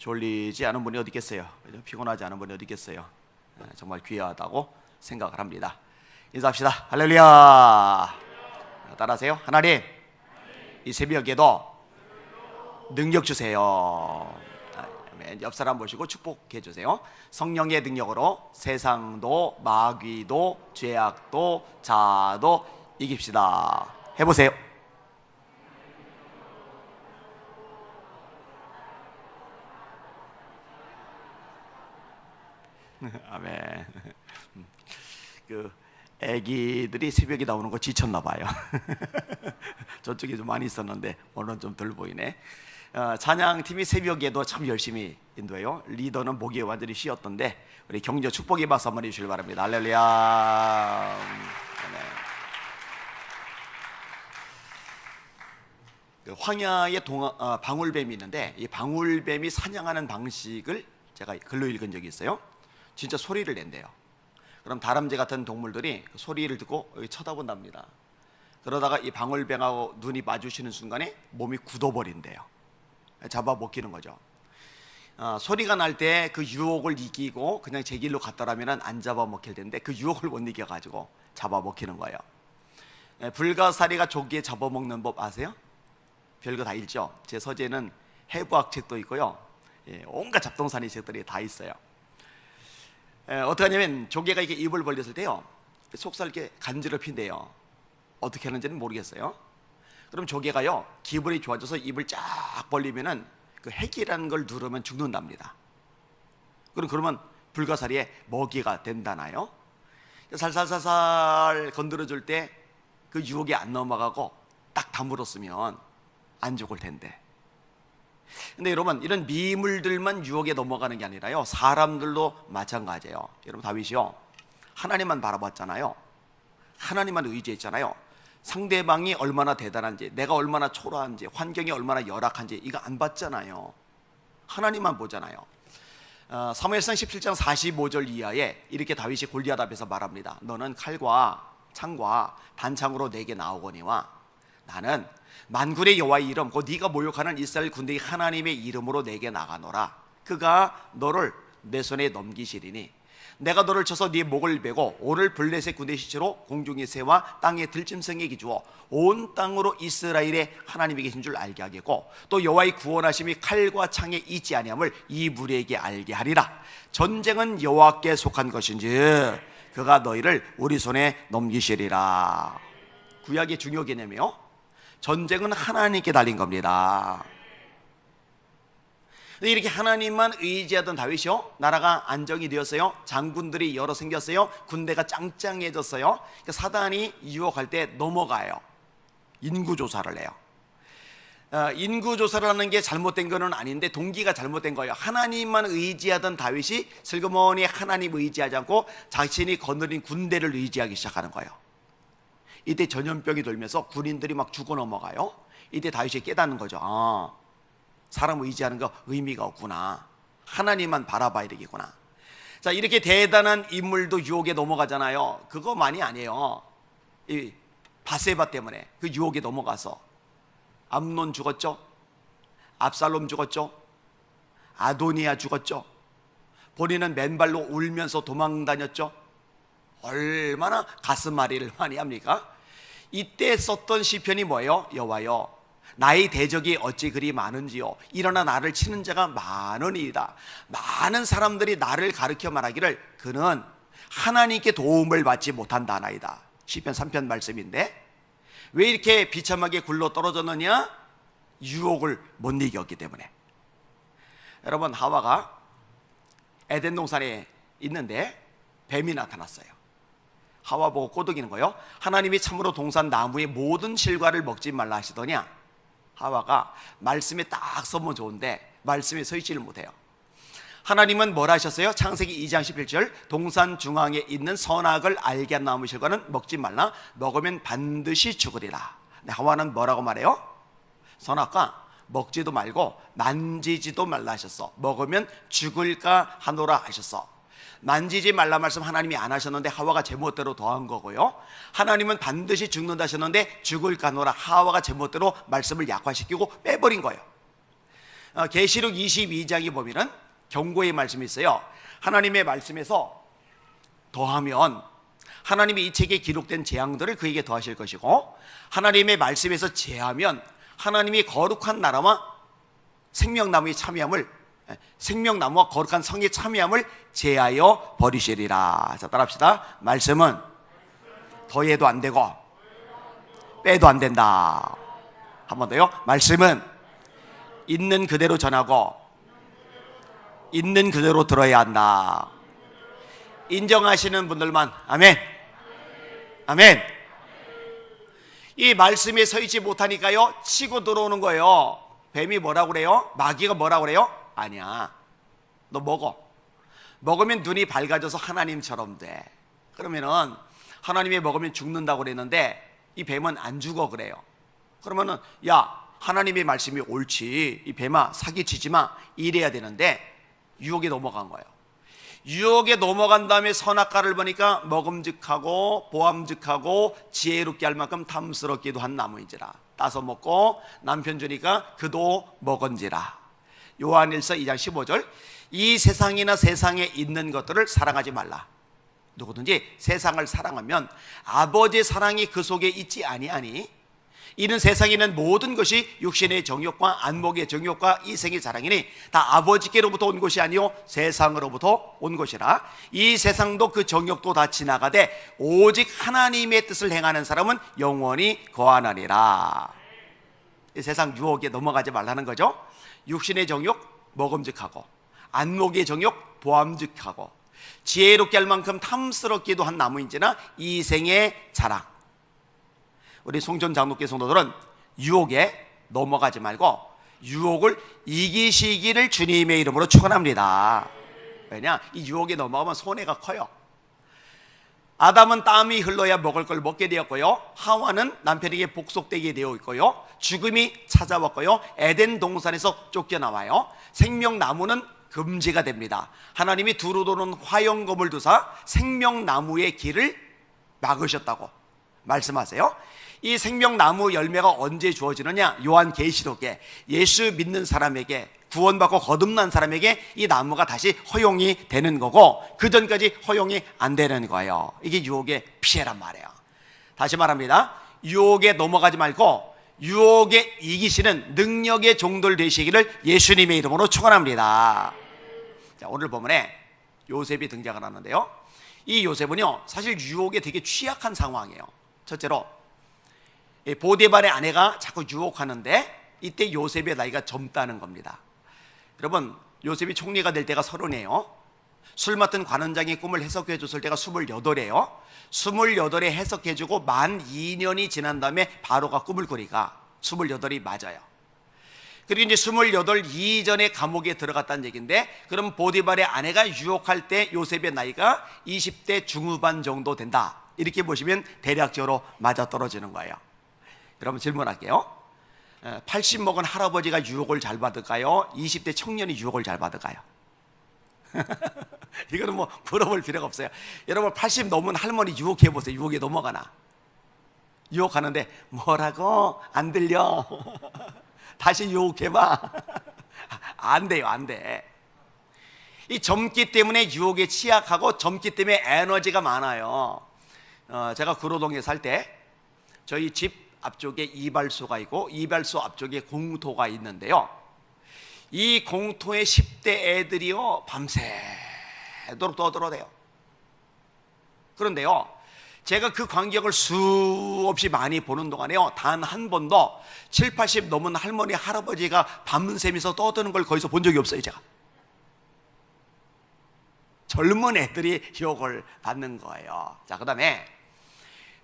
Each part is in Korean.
졸리지 않은 분이 어디 있겠어요? 피곤하지 않은 분이 어디 있겠어요? 예, 정말 귀하다고 생각을 합니다. 인사합시다. 할렐루야. 따라하세요. 하나님, 이 새벽에도 능력 주세요. 아멘. 옆 사람 보시고 축복해 주세요. 성령의 능력으로 세상도 마귀도 죄악도 자도 이깁시다. 해보세요. 아멘. 그 아기들이 새벽에 나오는 거 지쳤나 봐요. 저쪽에 좀 많이 있었는데 오늘은 좀 덜 보이네. 어, 찬양팀이 새벽에도 참 열심히 인도해요. 리더는 목이 완전히 쉬었던데 우리 경제 축복의 박수 한번 해주시길 바랍니다. 할렐루야. 아멘. 그 황야의 동화, 어, 방울뱀이 있는데 이 방울뱀이 사냥하는 방식을 제가 글로 읽은 적이 있어요. 진짜 소리를 낸대요. 그럼 다람쥐 같은 동물들이 그 소리를 듣고 쳐다본답니다. 그러다가 이 방울뱀하고 눈이 마주치는 순간에 몸이 굳어버린대요. 잡아 먹히는 거죠. 어, 소리가 날 때 그 유혹을 이기고 그냥 제 길로 갔더라면 안 잡아 먹힐 텐데 그 유혹을 못 이겨가지고 잡아 먹히는 거예요. 예, 불가사리가 조기에 잡아먹는 법 아세요? 별거 다 읽죠. 제 서재는 해부학 책도 있고요. 예, 온갖 잡동사니 책들이 다 있어요. 에, 어떻게 하냐면 조개가 이렇게 입을 벌렸을 때요 속살 이렇게 간지럽힌대요. 어떻게 하는지는 모르겠어요. 그럼 조개가요 기분이 좋아져서 입을 쫙 벌리면은 그 핵이라는 걸 누르면 죽는답니다. 그럼 그러면 불가사리의 먹이가 된다나요? 살살살살 건드려 줄 때 그 유혹이 안 넘어가고 딱 다물었으면 안 죽을 텐데 근데 여러분 이런 미물들만 유혹에 넘어가는 게 아니라요. 사람들도 마찬가지예요. 여러분 다윗이요. 하나님만 바라봤잖아요. 하나님만 의지했잖아요. 상대방이 얼마나 대단한지 내가 얼마나 초라한지 환경이 얼마나 열악한지 이거 안 봤잖아요. 하나님만 보잖아요. 어, 사무엘상 17장 45절 이하에 이렇게 다윗이 골리앗 앞에서 말합니다 너는 칼과 창과 단창으로 내게 나오거니와 나는 만군의 여호와의 이름 곧 네가 모욕하는 이스라엘 군대의 하나님의 이름으로 내게 나가노라. 그가 너를 내 손에 넘기시리니 내가 너를 쳐서 네 목을 베고 오늘 블레셋 군대 시체로 공중의 새와 땅의 들짐승에 기주어 온 땅으로 이스라엘의 하나님이 계신 줄 알게 하겠고 또 여호와의 구원하심이 칼과 창에 있지 아니함을 이 무리에게 알게 하리라. 전쟁은 여호와께 속한 것인지 그가 너희를 우리 손에 넘기시리라. 구약의 중요 개념이요 전쟁은 하나님께 달린 겁니다. 이렇게 하나님만 의지하던 다윗이요? 나라가 안정이 되었어요? 장군들이 여러 생겼어요? 군대가 짱짱해졌어요? 그러니까 사단이 유혹할 때 넘어가요. 인구 조사를 해요. 어, 인구 조사를 하는 게 잘못된 거는 아닌데 동기가 잘못된 거예요. 하나님만 의지하던 다윗이 슬그머니 하나님 의지하지 않고 자신이 거느린 군대를 의지하기 시작하는 거예요 이때 전염병이 돌면서 군인들이 막 죽어 넘어가요. 이때 다윗이 깨닫는 거죠. 아, 사람 의지하는 거 의미가 없구나. 하나님만 바라봐야 되겠구나. 자, 이렇게 대단한 인물도 유혹에 넘어가잖아요. 그거만이 아니에요. 이 바세바 때문에 그 유혹에 넘어가서 암론 죽었죠. 압살롬 죽었죠. 아도니아 죽었죠. 본인은 맨발로 울면서 도망 다녔죠. 얼마나 가슴앓이를 많이 합니까? 이때 썼던 시편이 뭐예요? 여호와여 나의 대적이 어찌 그리 많은지요 일어나 나를 치는 자가 많으니이다 많은 사람들이 나를 가르쳐 말하기를 그는 하나님께 도움을 받지 못한다 나이다 시편 3편 말씀인데 왜 이렇게 비참하게 굴러 떨어졌느냐? 유혹을 못 이겼기 때문에 여러분 하와가 에덴 동산에 있는데 뱀이 나타났어요 하와 보고 꼬드기는 거예요. 하나님이 참으로 동산 나무의 모든 실과를 먹지 말라 하시더냐. 하와가 말씀에 딱 서면 좋은데 말씀에 서 있지를 못해요. 하나님은 뭘 하셨어요? 창세기 2장 11절 동산 중앙에 있는 선악을 알게 한 나무 실과는 먹지 말라 먹으면 반드시 죽으리라. 하와는 뭐라고 말해요? 선악과 먹지도 말고 만지지도 말라 하셨어. 먹으면 죽을까 하노라 하셨어. 만지지 말라 말씀 하나님이 안 하셨는데 하와가 제멋대로 더한 거고요. 하나님은 반드시 죽는다 하셨는데 죽을 까노라 하와가 제멋대로 말씀을 약화시키고 빼버린 거예요. 어, 계시록 22장에 보면은 경고의 말씀이 있어요. 하나님의 말씀에서 더하면 하나님의 이 책에 기록된 재앙들을 그에게 더하실 것이고 하나님의 말씀에서 제하면 하나님이 거룩한 나라와 생명나무에 참여함을 예, 생명나무와 거룩한 성에 참여함을 제하여 버리시리라. 자, 따라합시다. 말씀은 더해도 안 되고 빼도 안 된다. 한 번 더요. 말씀은 있는 그대로 전하고 있는 그대로 들어야 한다. 인정하시는 분들만 아멘. 아멘. 이 말씀에 서 있지 못하니까요 치고 들어오는 거예요. 뱀이 뭐라고 그래요? 마귀가 뭐라고 그래요? 아니야. 너 먹어. 먹으면 눈이 밝아져서 하나님처럼 돼. 그러면은 하나님이 먹으면 죽는다고 그랬는데 이 뱀은 안 죽어 그래요. 그러면은 야 하나님의 말씀이 옳지 이 뱀아 사기치지 마 이래야 되는데 유혹에 넘어간 거예요. 유혹에 넘어간 다음에 선악과를 보니까 먹음직하고 보암직하고 지혜롭게 할 만큼 탐스럽기도 한 나무인지라 따서 먹고 남편 주니까 그도 먹은지라 요한일서 2장 15절 이 세상이나 세상에 있는 것들을 사랑하지 말라. 누구든지 세상을 사랑하면 아버지의 사랑이 그 속에 있지 아니하니. 이는 세상에 있는 모든 것이 육신의 정욕과 안목의 정욕과 이생의 자랑이니 다 아버지께로부터 온 것이 아니요 세상으로부터 온 것이라. 이 세상도 그 정욕도 다 지나가되 오직 하나님의 뜻을 행하는 사람은 영원히 거하나니라. 이 세상 유혹에 넘어가지 말라는 거죠 육신의 정욕 먹음직하고 안목의 정욕 보암직하고 지혜롭게 할 만큼 탐스럽기도 한 나무인지나 이생의 자랑 우리 송전 장로교 성도들은 유혹에 넘어가지 말고 유혹을 이기시기를 주님의 이름으로 축원합니다. 왜냐? 이 유혹에 넘어가면 손해가 커요. 아담은 땀이 흘러야 먹을 걸 먹게 되었고요. 하와는 남편에게 복속되게 되어 있고요. 죽음이 찾아왔고요. 에덴 동산에서 쫓겨나와요. 생명나무는 금지가 됩니다. 하나님이 두루 도는 화영검을 두사 생명나무의 길을 막으셨다고 말씀하세요. 이 생명나무 열매가 언제 주어지느냐? 요한 계시록에 예수 믿는 사람에게 구원받고 거듭난 사람에게 이 나무가 다시 허용이 되는 거고 그 전까지 허용이 안 되는 거예요. 이게 유혹의 피해란 말이에요. 다시 말합니다. 유혹에 넘어가지 말고 유혹에 이기시는 능력의 종들 되시기를 예수님의 이름으로 축원합니다. 자, 오늘 본문에 요셉이 등장을 하는데요. 이 요셉은요, 사실 유혹에 되게 취약한 상황이에요. 첫째로 보디발의 아내가 자꾸 유혹하는데 이때 요셉의 나이가 젊다는 겁니다. 여러분 요셉이 총리가 될 때가 서른이에요. 술 맡은 관원장이 꿈을 해석해 줬을 때가 스물여덟이에요. 스물여덟에 해석해 주고 만 2년이 지난 다음에 바로가 꿈을 꾸니까 스물여덟이 맞아요. 그리고 이제 스물여덟 이전에 감옥에 들어갔다는 얘기인데 그럼 보디발의 아내가 유혹할 때 요셉의 나이가 20대 중후반 정도 된다. 이렇게 보시면 대략적으로 맞아 떨어지는 거예요. 여러분 질문할게요. 80 먹은 할아버지가 유혹을 잘 받을까요? 20대 청년이 유혹을 잘 받을까요? 이거는 뭐 물어볼 필요가 없어요. 여러분 80 넘은 할머니 유혹해 보세요. 유혹에 넘어가나? 유혹하는데 뭐라고 안 들려? 다시 유혹해 봐. 안 돼요, 안 돼. 이 젊기 때문에 유혹에 취약하고 젊기 때문에 에너지가 많아요. 어, 제가 구로동에 살 때 저희 집 앞쪽에 이발소가 있고 이발소 앞쪽에 공토가 있는데요. 이 공토에 10대 애들이요 밤새도록 떠들어대요. 그런데요, 제가 그 광경을 수없이 많이 보는 동안에요 단 한 번도 7, 80 넘은 할머니 할아버지가 밤새면서 떠드는 걸 거기서 본 적이 없어요 제가. 젊은 애들이 유혹을 받는 거예요. 자, 그 다음에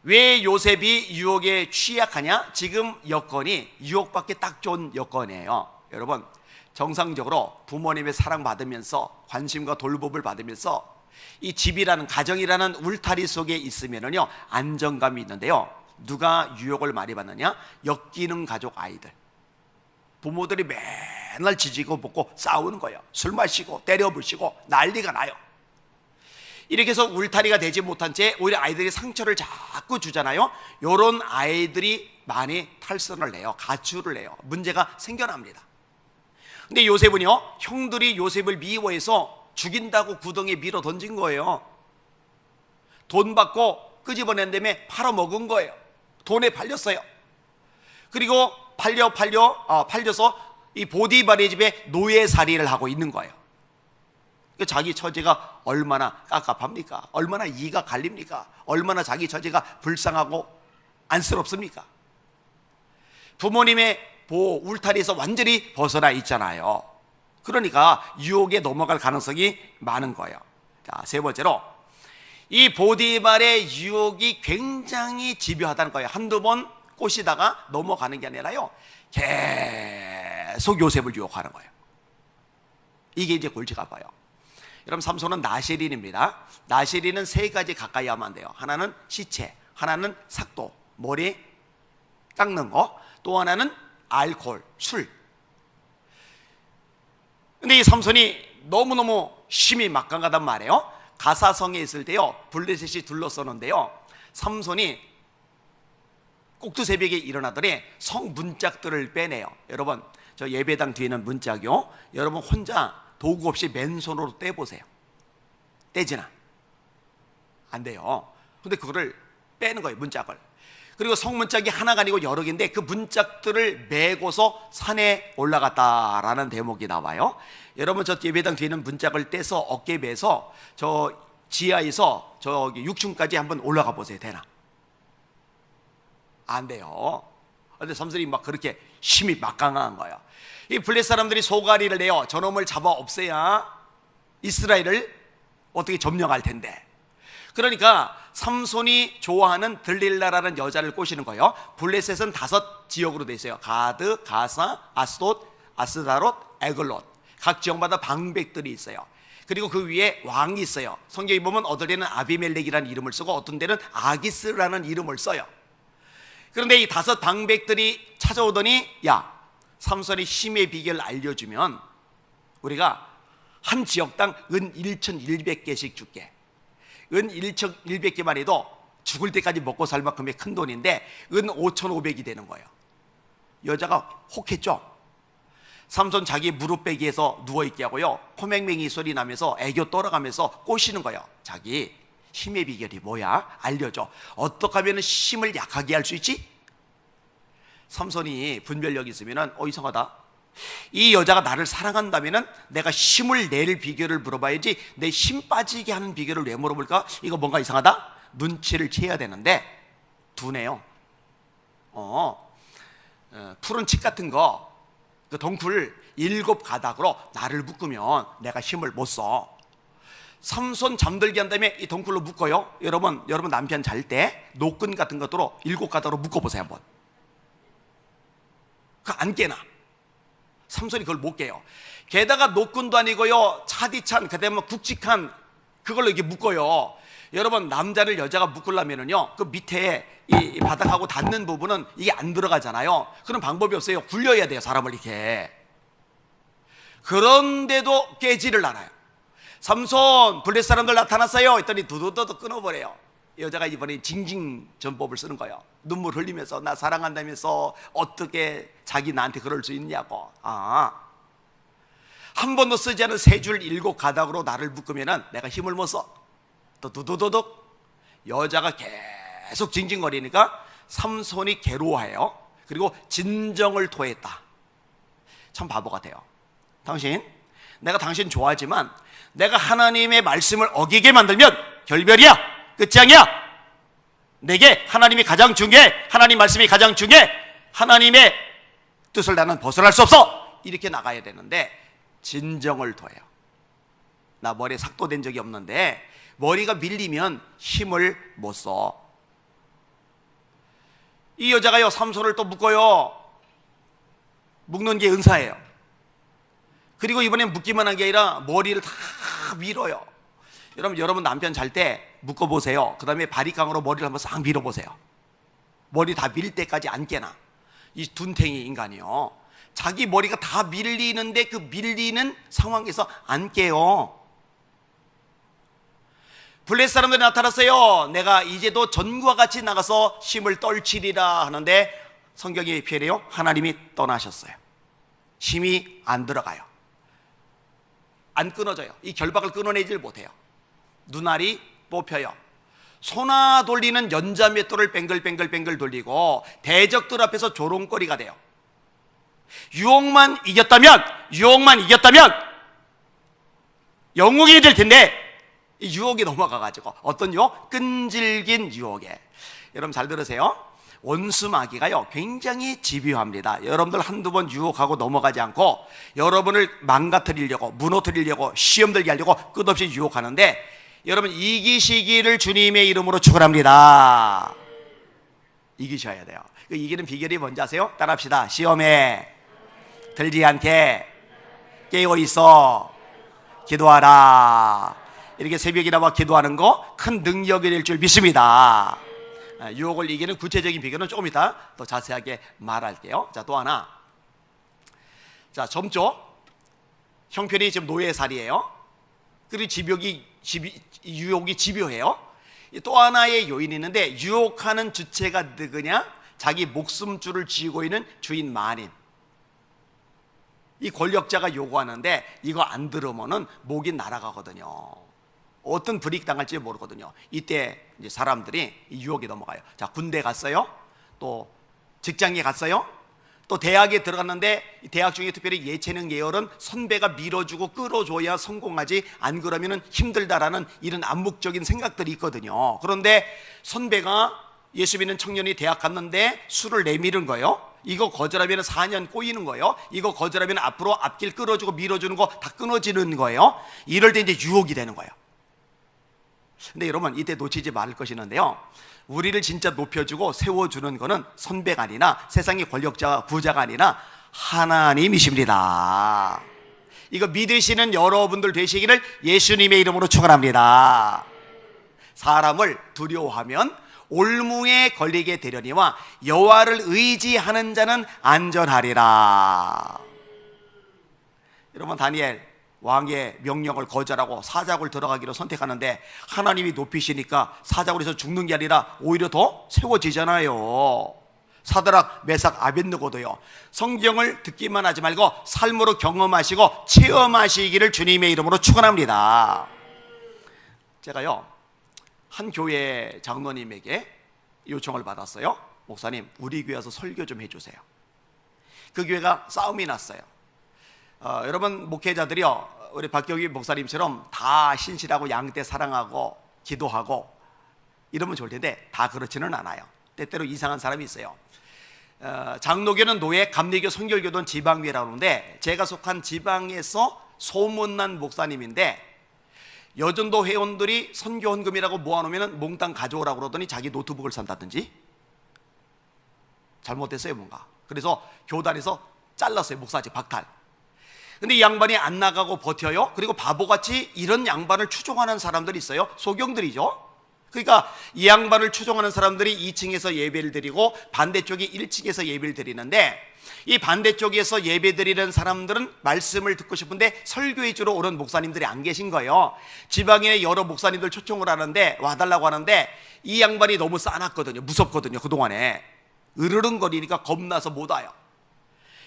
왜 요셉이 유혹에 취약하냐? 지금 여건이 유혹받기 딱 좋은 여건이에요. 여러분, 정상적으로 부모님의 사랑받으면서 관심과 돌봄을 받으면서 이 집이라는 가정이라는 울타리 속에 있으면은요 안정감이 있는데요. 누가 유혹을 많이 받느냐? 엮이는 가족 아이들. 부모들이 맨날 지지고 볶고 싸우는 거예요. 술 마시고 때려 부시고 난리가 나요. 이렇게 해서 울타리가 되지 못한 채 오히려 아이들이 상처를 자꾸 주잖아요. 요런 아이들이 많이 탈선을 내요. 가출을 내요. 문제가 생겨납니다. 근데 요셉은요, 형들이 요셉을 미워해서 죽인다고 구덩이에 밀어 던진 거예요. 돈 받고 끄집어낸 다음에 팔아먹은 거예요. 돈에 팔렸어요. 그리고 팔려 팔려 아, 팔려서 이 보디발의 집에 노예살이를 하고 있는 거예요. 그 자기 처제가 얼마나 깝깝합니까? 얼마나 이가 갈립니까? 얼마나 자기 처제가 불쌍하고 안쓰럽습니까? 부모님의 보호 울타리에서 완전히 벗어나 있잖아요. 그러니까 유혹에 넘어갈 가능성이 많은 거예요. 자, 세 번째로 이 보디발의 유혹이 굉장히 집요하다는 거예요. 한두 번 꼬시다가 넘어가는 게 아니라요. 계속 요셉을 유혹하는 거예요. 이게 이제 골치가 아파요. 여러분 삼손은 나시린입니다. 나시린은 세 가지 가까이 하면 안 돼요. 하나는 시체, 하나는 삭도, 머리 깎는 거, 또 하나는 알코올, 술. 근데 이 삼손이 너무너무 힘이 막강하단 말이에요. 가사성에 있을 때요. 블레셋이 둘러서는데요. 삼손이 꼭두 새벽에 일어나더니 성 문짝들을 빼내요. 여러분, 저 예배당 뒤에는 문짝이요. 여러분 혼자 도구 없이 맨손으로 떼보세요. 떼지나? 안 돼요. 근데 그거를 빼는 거예요, 문짝을. 그리고 성문짝이 하나가 아니고 여러 개인데 그 문짝들을 메고서 산에 올라갔다라는 대목이 나와요. 여러분 저 예배당 뒤에는 문짝을 떼서 어깨에 매서 저 지하에서 저기 6층까지 한번 올라가 보세요. 되나? 안 돼요. 근데 삼손이 막 그렇게 힘이 막강한 거예요. 이 블레 사람들이 소가리를 내어 저놈을 잡아 없애야 이스라엘을 어떻게 점령할 텐데. 그러니까 삼손이 좋아하는 들릴라라는 여자를 꼬시는 거예요. 블레셋은 다섯 지역으로 돼 있어요. 가드, 가사, 아스돗, 아스다롯, 에글롯. 각 지역마다 방백들이 있어요. 그리고 그 위에 왕이 있어요. 성경에 보면 어떨 때는 아비멜렉이라는 이름을 쓰고 어떤 때는 아기스라는 이름을 써요. 그런데 이 다섯 방백들이 찾아오더니 야 삼손의 힘의 비결을 알려주면 우리가 한 지역당 은 1,100개씩 줄게. 은 1,100개만 해도 죽을 때까지 먹고 살 만큼의 큰 돈인데 은 5,500이 되는 거예요. 여자가 혹했죠. 삼손 자기 무릎 베기에서 누워 있게 하고요. 코맹맹이 소리 나면서 애교 떨어가면서 꼬시는 거예요. 자기 힘의 비결이 뭐야? 알려줘. 어떻게 하면 힘을 약하게 할 수 있지? 삼손이 분별력이 있으면은 어 이상하다. 이 여자가 나를 사랑한다면은 내가 힘을 낼 비결을 물어봐야지 내 힘 빠지게 하는 비결을 왜 물어볼까? 이거 뭔가 이상하다? 눈치를 채야 되는데 두네요. 어, 어 푸른 칩 같은 거, 그 덩쿨 일곱 가닥으로 나를 묶으면 내가 힘을 못 써. 삼손 잠들게 한 다음에 이 덩쿨로 묶어요. 여러분, 여러분 남편 잘 때 노끈 같은 것으로 일곱 가닥으로 묶어보세요 한번. 그안 깨나. 삼손이 그걸 못 깨요. 게다가 노끈도 아니고요. 차디찬, 그다음에 굵직한 그걸로 이렇게 묶어요. 여러분 남자를 여자가 묶으려면은요. 그 밑에 이 바닥하고 닿는 부분은 이게 안 들어가잖아요. 그런 방법이 없어요. 굴려야 돼요. 사람을 이렇게. 그런데도 깨지를 않아요. 삼손 블레 사람들 나타났어요. 했더니 두두두두 끊어버려요. 여자가 이번에 징징 전법을 쓰는 거예요. 눈물 흘리면서 나 사랑한다면서 어떻게 자기 나한테 그럴 수 있냐고. 아. 한 번도 쓰지 않은 세 줄 일곱 가닥으로 나를 묶으면은 내가 힘을 못 써. 또 두두두둑 여자가 계속 징징거리니까 삼손이 괴로워해요. 그리고 진정을 토했다. 참 바보 같아요. 당신, 내가 당신 좋아하지만 내가 하나님의 말씀을 어기게 만들면 결별이야. 끝장이야. 내게 하나님이 가장 중요해. 하나님 말씀이 가장 중요해. 하나님의 뜻을 나는 벗어날 수 없어. 이렇게 나가야 되는데 진정을 둬요. 나 머리에 삭도된 적이 없는데 머리가 밀리면 힘을 못 써. 이 여자가요 삼손을 또 묶어요. 묶는 게 은사예요. 그리고 이번엔 묶기만 한 게 아니라 머리를 다 밀어요. 여러분 여러분 남편 잘 때 묶어 보세요. 그 다음에 바리깡으로 머리를 한번 싹 밀어 보세요. 머리 다 밀 때까지 안 깨나. 이 둔탱이 인간이요. 자기 머리가 다 밀리는데 그 밀리는 상황에서 안 깨요. 블레 사람들이 나타났어요. 내가 이제도 전과 같이 나가서 힘을 떨치리라 하는데 성경이 표현해요. 하나님이 떠나셨어요. 힘이 안 들어가요. 안 끊어져요. 이 결박을 끊어내질 못해요. 눈알이 뽑혀요. 소나 돌리는 연자맷돌을 뱅글뱅글뱅글 돌리고 대적들 앞에서 조롱거리가 돼요. 유혹만 이겼다면, 유혹만 이겼다면 영웅이 될 텐데 이 유혹이 넘어가가지고 어떤 유혹? 끈질긴 유혹에 여러분 잘 들으세요. 원수 마귀가요 굉장히 집요합니다. 여러분들 한두 번 유혹하고 넘어가지 않고 여러분을 망가뜨리려고 무너뜨리려고 시험 들게 하려고 끝없이 유혹하는데 여러분 이기시기를 주님의 이름으로 축원합니다. 이기셔야 돼요. 그 이기는 비결이 뭔지 아세요? 따라합시다. 시험에 들지 않게 깨어 있어 기도하라. 이렇게 새벽에 나와 기도하는 거 큰 능력이 될 줄 믿습니다. 아, 유혹을 이기는 구체적인 비결은 조금 이따 더 자세하게 말할게요. 자, 또 하나. 자, 점조. 형편이 지금 노예살이에요. 그리고 집욕이 집이, 유혹이 집요해요. 또 하나의 요인이 있는데 유혹하는 주체가 누구냐? 자기 목숨줄을 쥐고 있는 주인 만인. 이 권력자가 요구하는데 이거 안 들으면은 목이 날아가거든요. 어떤 불이익 당할지 모르거든요. 이때 이제 사람들이 이 유혹에 넘어가요. 자, 군대 갔어요. 또 직장에 갔어요. 또 대학에 들어갔는데 이 대학 중에 특별히 예체능 예열은 선배가 밀어주고 끌어줘야 성공하지 안 그러면은 힘들다라는 이런 암묵적인 생각들이 있거든요. 그런데 선배가 예수 믿는 청년이 대학 갔는데 술을 내밀은 거예요. 이거 거절하면 4년 꼬이는 거예요. 이거 거절하면 앞으로 앞길 끌어주고 밀어주는 거 다 끊어지는 거예요. 이럴 때 이제 유혹이 되는 거예요. 근데 여러분 이때 놓치지 말을 것이 있는데요. 우리를 진짜 높여주고 세워주는 것은 선배가 아니라 세상의 권력자 부자가 아니라 하나님이십니다. 이거 믿으시는 여러분들 되시기를 예수님의 이름으로 축원합니다. 사람을 두려워하면 올무에 걸리게 되려니와 여호와를 의지하는 자는 안전하리라. 여러분 다니엘 왕의 명령을 거절하고 사자굴 들어가기로 선택하는데 하나님이 높이시니까 사자굴에서 죽는 게 아니라 오히려 더 세워지잖아요. 사드락, 메삭, 아벤느고도요. 성경을 듣기만 하지 말고 삶으로 경험하시고 체험하시기를 주님의 이름으로 축원합니다. 제가요 한 교회 장로님에게 요청을 받았어요. 목사님, 우리 교회 와서 설교 좀 해주세요. 그 교회가 싸움이 났어요. 어, 여러분 목회자들이요 우리 박경희 목사님처럼 다 신실하고 양떼 사랑하고 기도하고 이러면 좋을 텐데 다 그렇지는 않아요. 때때로 이상한 사람이 있어요. 어, 장로교는 노예, 감리교, 성결교는 지방교라고 하는데 제가 속한 지방에서 소문난 목사님인데 여전도 회원들이 선교 헌금이라고 모아놓으면 몽땅 가져오라고 그러더니 자기 노트북을 산다든지 잘못됐어요 뭔가 그래서 교단에서 잘랐어요 목사직 박탈 근데 이 양반이 안 나가고 버텨요 그리고 바보같이 이런 양반을 추종하는 사람들이 있어요 소경들이죠 그러니까 이 양반을 추종하는 사람들이 2층에서 예배를 드리고 반대쪽이 1층에서 예배를 드리는데 이 반대쪽에서 예배 드리는 사람들은 말씀을 듣고 싶은데 설교회 주로 오는 목사님들이 안 계신 거예요. 지방에 여러 목사님들 초청을 하는데 와달라고 하는데 이 양반이 너무 싸놨거든요. 무섭거든요. 그동안에. 으르렁거리니까 겁나서 못 와요.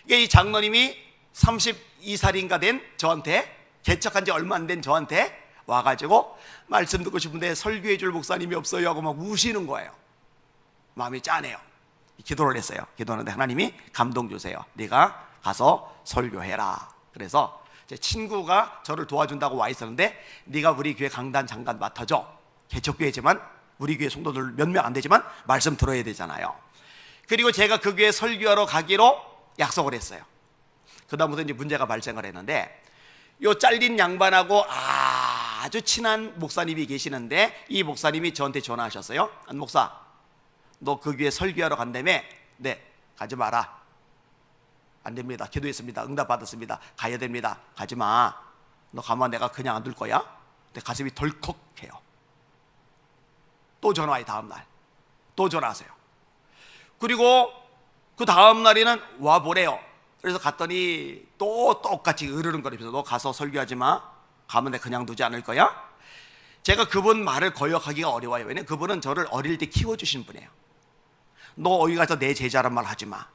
이게 이 장로님이 32살인가 된 저한테 개척한 지 얼마 안 된 저한테 와가지고 말씀 듣고 싶은데 설교해 줄 목사님이 없어요 하고 막 우시는 거예요. 마음이 짠해요. 기도를 했어요. 기도하는데 하나님이 감동 주세요. 네가 가서 설교해라. 그래서 제 친구가 저를 도와준다고 와 있었는데 네가 우리 교회 강단 장관 맡아줘. 개척교회지만 우리 교회 성도들 몇 명 안 되지만 말씀 들어야 되잖아요. 그리고 제가 그 교회 설교하러 가기로 약속을 했어요. 그다음부터 이제 문제가 발생을 했는데 요 잘린 양반하고 아주 친한 목사님이 계시는데 이 목사님이 저한테 전화하셨어요. 안 목사, 너 그 교회 설교하러 간다며? 네, 가지 마라. 안 됩니다. 기도했습니다. 응답 받았습니다. 가야 됩니다. 가지 마. 너 가면 내가 그냥 안 둘 거야? 내 가슴이 덜컥해요. 또 전화해 다음 날. 또 전화하세요. 그리고 그 다음 날에는 와 보래요. 그래서 갔더니 또 똑같이 으르렁거리면서 너 가서 설교하지 마. 가면 내가 그냥 두지 않을 거야. 제가 그분 말을 거역하기가 어려워요. 왜냐면 그분은 저를 어릴 때 키워주신 분이에요. 너 어디 가서 내 제자란 말 하지 마.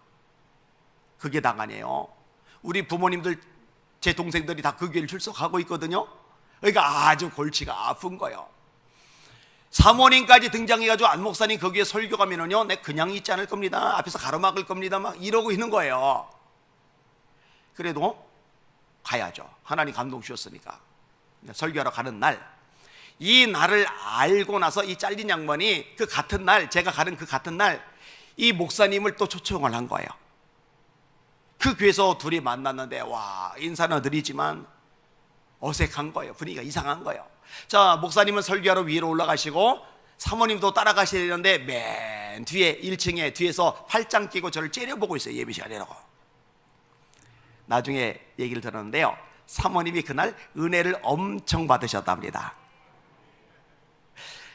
그게 당하네요. 우리 부모님들 제 동생들이 다그 교회를 출석하고 있거든요. 그러니까 아주 골치가 아픈 거예요. 사모님까지 등장해가지고 안 목사님 거기에 설교 가면은요, 내 그냥 있지 않을 겁니다. 앞에서 가로막을 겁니다. 막 이러고 있는 거예요. 그래도 가야죠. 하나님 감동 주셨으니까. 설교하러 가는 날, 이 날을 알고 나서 이 잘린 양반이 그 같은 날, 제가 가는 그 같은 날, 이 목사님을 또 초청을 한 거예요. 그 교회에서 둘이 만났는데, 와, 인사는 드리지만 어색한 거예요. 분위기가 이상한 거예요. 자, 목사님은 설교하러 위로 올라가시고, 사모님도 따라가셔야 되는데, 맨 뒤에 1층에 뒤에서 팔짱 끼고 저를 째려보고 있어요. 예배 시간이라고. 나중에 얘기를 들었는데요. 사모님이 그날 은혜를 엄청 받으셨답니다.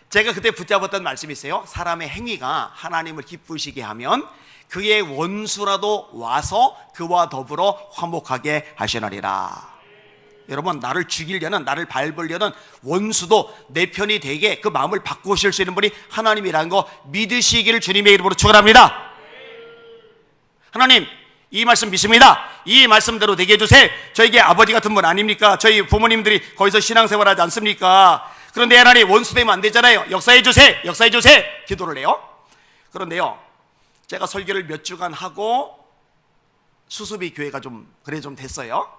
제가 그때 붙잡았던 말씀이 있어요. 사람의 행위가 하나님을 기쁘시게 하면 그의 원수라도 와서 그와 더불어 화목하게 하시느니라. 여러분 나를 죽이려는 나를 밟으려는 원수도 내 편이 되게 그 마음을 바꾸실 수 있는 분이 하나님이라는 거 믿으시기를 주님의 이름으로 축원합니다. 하나님 이 말씀 믿습니다. 이 말씀대로 되게 해주세요. 저에게 아버지 같은 분 아닙니까? 저희 부모님들이 거기서 신앙생활 하지 않습니까? 그런데 하나님 원수되면 안 되잖아요. 역사해 주세요. 역사해 주세요. 기도를 해요. 그런데요, 제가 설교를 몇 주간 하고 수수비 교회가 좀 그래 좀 됐어요.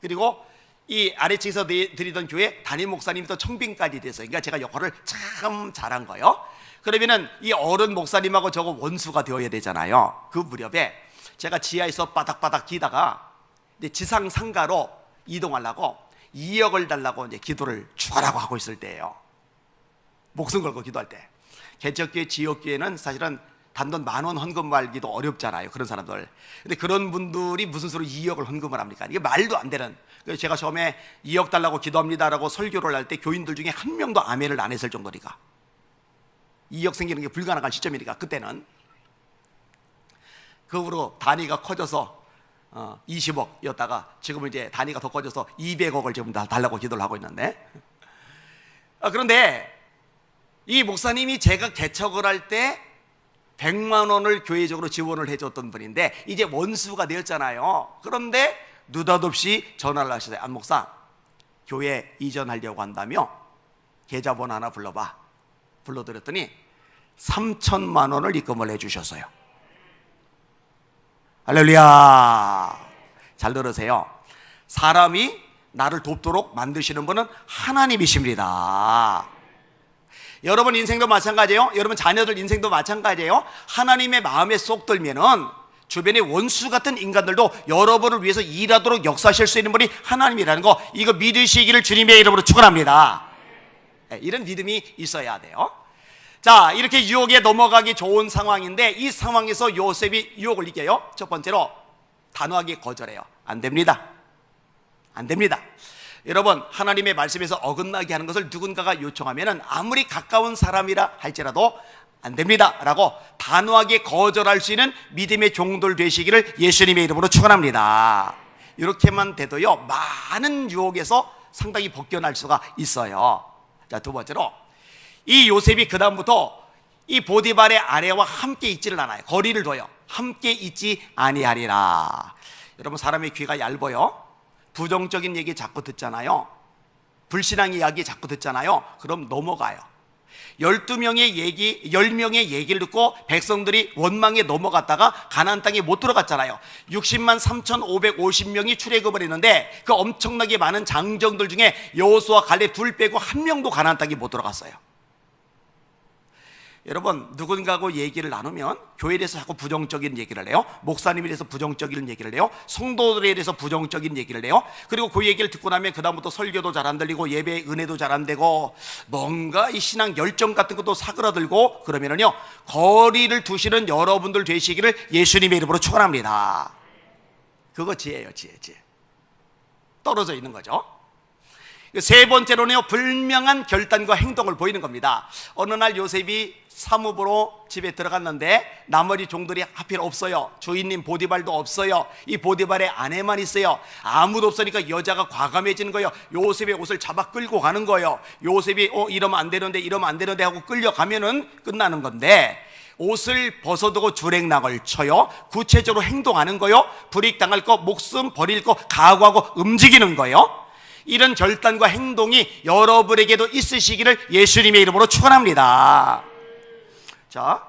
그리고 이 아래층에서 드- 드리던 교회 담임 목사님이 또 청빙까지 됐어요. 그러니까 제가 역할을 참 잘한 거예요. 그러면은 이 어른 목사님하고 저거 원수가 되어야 되잖아요. 그 무렵에 제가 지하에서 바닥바닥 기다가 지상 상가로 이동하려고 2억을 달라고 이제 기도를 주하라고 하고 있을 때예요. 목숨 걸고 기도할 때. 개척교회, 지역교회는 사실은 단돈 만 원 헌금 말기도 어렵잖아요. 그런 사람들. 근데 그런 분들이 무슨 수로 2억을 헌금을 합니까? 이게 말도 안 되는. 그래서 제가 처음에 2억 달라고 기도합니다라고 설교를 할 때 교인들 중에 한 명도 아멘을 안 했을 정도니까. 2억 생기는 게 불가능한 시점이니까 그때는. 그 후로 단위가 커져서 어, 20억이었다가 지금은 이제 단위가 더 커져서 200억을 지금 다 달라고 기도를 하고 있는데. 아, 그런데 이 목사님이 제가 개척을 할 때 100만 원을 교회적으로 지원을 해줬던 분인데 이제 원수가 되었잖아요. 그런데 느닷없이 전화를 하시더니 안 목사 교회 이전하려고 한다며 계좌번호 하나 불러봐. 불러드렸더니 3천만 원을 입금을 해주셨어요. 할렐루야. 잘 들으세요. 사람이 나를 돕도록 만드시는 분은 하나님이십니다. 여러분 인생도 마찬가지예요. 여러분 자녀들 인생도 마찬가지예요. 하나님의 마음에 쏙 들면은 주변의 원수 같은 인간들도 여러분을 위해서 일하도록 역사하실 수 있는 분이 하나님이라는 거 이거 믿으시기를 주님의 이름으로 축원합니다. 네, 이런 믿음이 있어야 돼요. 자, 이렇게 유혹에 넘어가기 좋은 상황인데 이 상황에서 요셉이 유혹을 이겨요. 첫 번째로 단호하게 거절해요. 안 됩니다. 안 됩니다. 여러분, 하나님의 말씀에서 어긋나게 하는 것을 누군가가 요청하면 아무리 가까운 사람이라 할지라도 안 됩니다. 라고 단호하게 거절할 수 있는 믿음의 종들 되시기를 예수님의 이름으로 축원합니다. 이렇게만 돼도요, 많은 유혹에서 상당히 벗겨날 수가 있어요. 자, 두 번째로 이 요셉이 그다음부터 이 보디발의 아내와 함께 있지를 않아요. 거리를 둬요. 함께 있지 아니하리라. 여러분 사람의 귀가 얇아요. 부정적인 얘기 자꾸 듣잖아요. 불신앙 이야기 자꾸 듣잖아요. 그럼 넘어가요. 12명의 얘기, 10명의 얘기를 듣고 백성들이 원망에 넘어갔다가 가나안 땅에 못 들어갔잖아요. 60만 3,550명이 출애굽을 했는데 그 엄청나게 많은 장정들 중에 여호수아 갈렙 둘 빼고 한 명도 가나안 땅에 못 들어갔어요. 여러분 누군가하고 얘기를 나누면 교회에 대해서 자꾸 부정적인 얘기를 해요. 목사님에 대해서 부정적인 얘기를 해요. 성도들에 대해서 부정적인 얘기를 해요. 그리고 그 얘기를 듣고 나면 그 다음부터 설교도 잘 안 들리고 예배 은혜도 잘 안 되고 뭔가 이 신앙 열정 같은 것도 사그라들고 그러면은요 거리를 두시는 여러분들 되시기를 예수님의 이름으로 축원합니다. 그거 지혜예요 지혜 지혜. 떨어져 있는 거죠 세 번째로는요 불명한 결단과 행동을 보이는 겁니다. 어느 날 요셉이 사무부로 집에 들어갔는데 나머지 종들이 하필 없어요. 주인님 보디발도 없어요. 이 보디발의 아내만 있어요. 아무도 없으니까 여자가 과감해지는 거예요. 요셉의 옷을 잡아 끌고 가는 거예요. 요셉이 어 이러면 안 되는데 이러면 안 되는데 하고 끌려가면은 끝나는 건데 옷을 벗어두고 주랭랑을 쳐요. 구체적으로 행동하는 거요. 불이익 당할 거, 목숨 버릴 거, 각오하고 움직이는 거요. 이런 결단과 행동이 여러분에게도 있으시기를 예수님의 이름으로 축원합니다. 자,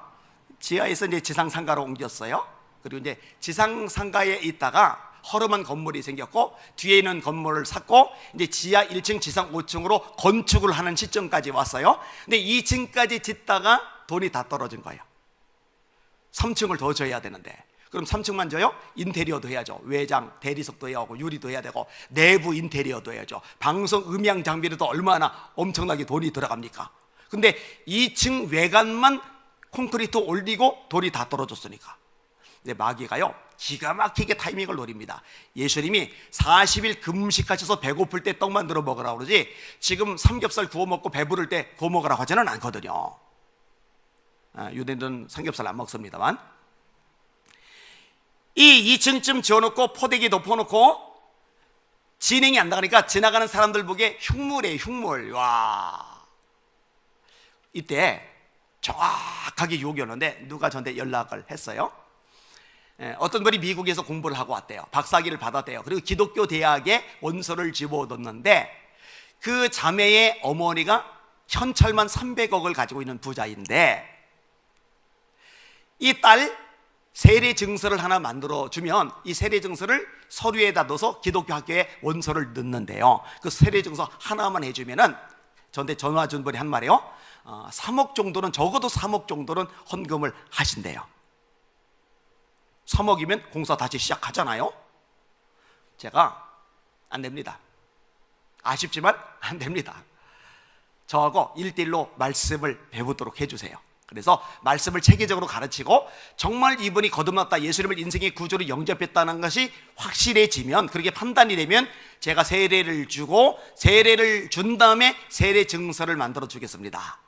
지하에서 이제 지상 상가로 옮겼어요. 그리고 이제 지상 상가에 있다가 허름한 건물이 생겼고 뒤에 있는 건물을 샀고 이제 지하 1층, 지상 5층으로 건축을 하는 시점까지 왔어요. 근데 2층까지 짓다가 돈이 다 떨어진 거예요. 3층을 더 줘야 되는데 그럼 3층만 줘요? 인테리어도 해야죠. 외장, 대리석도 해야 하고 유리도 해야 되고 내부 인테리어도 해야죠. 방송 음향 장비로도 얼마나 엄청나게 돈이 들어갑니까? 근데 2층 외관만 콘크리트 올리고 돈이 다 떨어졌으니까. 근데 마귀가요. 기가 막히게 타이밍을 노립니다. 예수님이 40일 금식하셔서 배고플 때 떡 만들어 먹으라고 그러지 지금 삼겹살 구워 먹고 배부를 때 구워 먹으라고 하지는 않거든요. 아, 유대인들은 삼겹살 안 먹습니다만 이 2층쯤 지어놓고 포대기 덮어놓고 진행이 안 나가니까 지나가는 사람들 보기에 흉물이에요 흉물. 와. 이때 정확하게 유혹이 오는데 누가 저한테 연락을 했어요? 예, 어떤 분이 미국에서 공부를 하고 왔대요. 박사학위를 받았대요. 그리고 기독교 대학에 원서를 집어넣는데 그 자매의 어머니가 현찰만 300억을 가지고 있는 부자인데 이 딸 세례 증서를 하나 만들어 주면 이 세례 증서를 서류에다 넣어서 기독교 학교에 원서를 넣는데요. 그 세례 증서 하나만 해주면은 저한테 전화 준 분이 한 말이요. 어, 3억 정도는 적어도 3억 정도는 헌금을 하신대요. 3억이면 공사 다시 시작하잖아요. 제가 안 됩니다. 아쉽지만 안 됩니다. 저하고 일대일로 말씀을 배우도록 해주세요. 그래서 말씀을 체계적으로 가르치고 정말 이분이 거듭났다 예수님을 인생의 구조로 영접했다는 것이 확실해지면 그렇게 판단이 되면 제가 세례를 주고 세례를 준 다음에 세례 증서를 만들어 주겠습니다.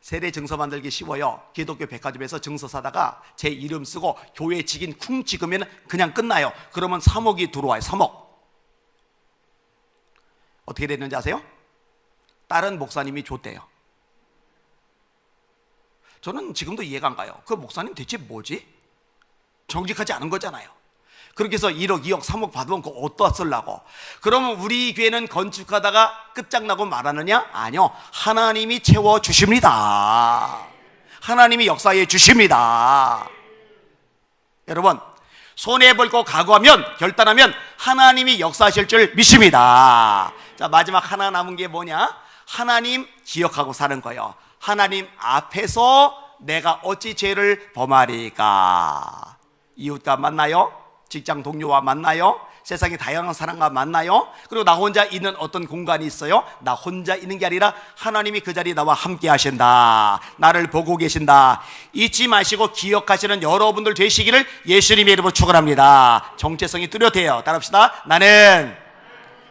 세례 증서 만들기 쉬워요. 기독교 백화점에서 증서 사다가 제 이름 쓰고 교회 직인 쿵 찍으면 그냥 끝나요. 그러면 3억이 들어와요. 3억. 어떻게 됐는지 아세요? 다른 목사님이 줬대요. 저는 지금도 이해가 안 가요. 그 목사님 대체 뭐지? 정직하지 않은 거잖아요. 그렇게 해서 1억, 2억, 3억 받으면 그거 어디다 쓰려고? 그러면 우리 교회는 건축하다가 끝장나고 말하느냐? 아니요. 하나님이 채워주십니다. 하나님이 역사해 주십니다. 여러분, 손해 벌고 각오하면, 결단하면 하나님이 역사하실 줄 믿습니다. 자, 마지막 하나 남은 게 뭐냐? 하나님 기억하고 사는 거예요. 하나님 앞에서 내가 어찌 죄를 범하리까? 이웃과 만나요? 직장 동료와 만나요? 세상의 다양한 사람과 만나요? 그리고 나 혼자 있는 어떤 공간이 있어요? 나 혼자 있는 게 아니라 하나님이 그 자리에 나와 함께 하신다. 나를 보고 계신다. 잊지 마시고 기억하시는 여러분들 되시기를 예수님의 이름으로 축원합니다. 정체성이 뚜렷해요. 따라합시다. 나는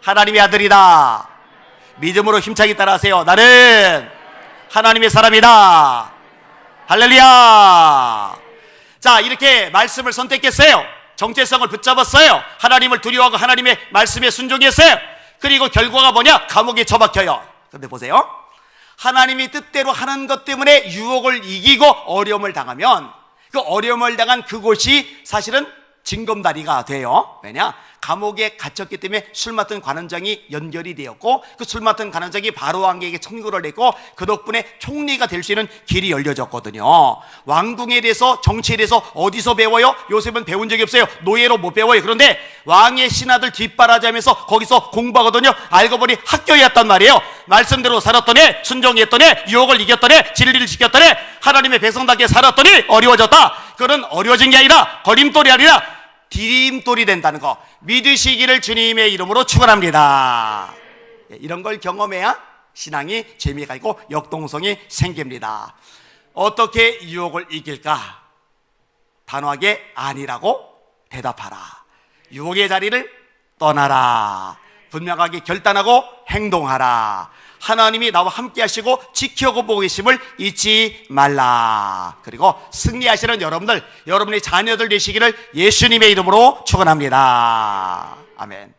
하나님의 아들이다. 믿음으로 힘차게 따라하세요. 나는 하나님의 사람이다. 할렐루야. 자, 이렇게 말씀을 선택했어요. 정체성을 붙잡았어요. 하나님을 두려워하고 하나님의 말씀에 순종했어요. 그리고 결과가 뭐냐? 감옥에 처박혀요. 근데 보세요. 하나님이 뜻대로 하는 것 때문에 유혹을 이기고 어려움을 당하면 그 어려움을 당한 그곳이 사실은 징검다리가 돼요. 왜냐? 감옥에 갇혔기 때문에 술 맡은 관원장이 연결이 되었고 그 술 맡은 관원장이 바로 왕에게 청구를 했고 그 덕분에 총리가 될 수 있는 길이 열려졌거든요. 왕궁에 대해서 정치에 대해서 어디서 배워요? 요셉은 배운 적이 없어요. 노예로 못 배워요. 그런데 왕의 신하들 뒷바라지하면서 거기서 공부하거든요. 알고 보니 학교였단 말이에요. 말씀대로 살았더니 순종했더니 유혹을 이겼더니 진리를 지켰더니 하나님의 백성답게 살았더니 어려워졌다. 그런 어려워진 게 아니라 걸림돌이 아니라 디딤돌이 된다는 거 믿으시기를 주님의 이름으로 축원합니다. 예, 이런 걸 경험해야 신앙이 재미가 있고 역동성이 생깁니다. 어떻게 유혹을 이길까? 단호하게 아니라고 대답하라. 유혹의 자리를 떠나라. 분명하게 결단하고 행동하라. 하나님이 나와 함께 하시고 지켜보고 계심을 잊지 말라. 그리고 승리하시는 여러분들, 여러분의 자녀들 되시기를 예수님의 이름으로 축원합니다. 아멘.